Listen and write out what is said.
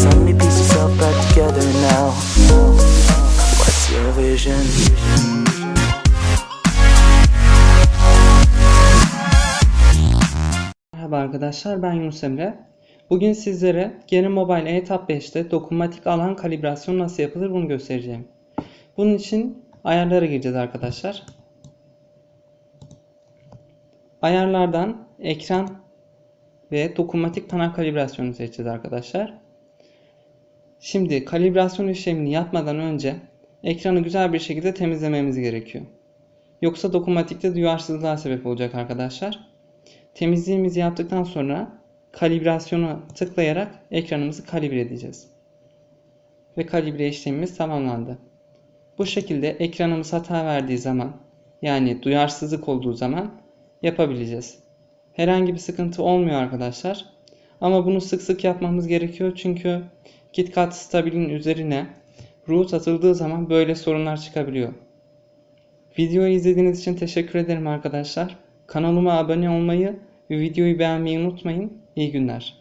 So many pieces all back together now. What's your vision? Merhaba arkadaşlar ben Yunus Emre. Bugün sizlere Gene Mobile E-Tab 5'te dokunmatik alan kalibrasyonu nasıl yapılır bunu göstereceğim. Bunun için ayarlara gireceğiz arkadaşlar. Ayarlardan ekran ve dokunmatik panel kalibrasyonu seçeceğiz arkadaşlar. Şimdi kalibrasyon işlemini yapmadan önce ekranı güzel bir şekilde temizlememiz gerekiyor. Yoksa dokunmatikte duyarsızlığa sebep olacak arkadaşlar. Temizliğimizi yaptıktan sonra kalibrasyona tıklayarak ekranımızı kalibre edeceğiz. Ve kalibre işlemimiz tamamlandı. Bu şekilde ekranımız hata verdiği zaman yani duyarsızlık olduğu zaman yapabileceğiz. Herhangi bir sıkıntı olmuyor arkadaşlar. Ama bunu sık sık yapmamız gerekiyor çünkü KitKat Stabil'in üzerine root atıldığı zaman böyle sorunlar çıkabiliyor. Videoyu izlediğiniz için teşekkür ederim arkadaşlar. Kanalıma abone olmayı ve videoyu beğenmeyi unutmayın. İyi günler.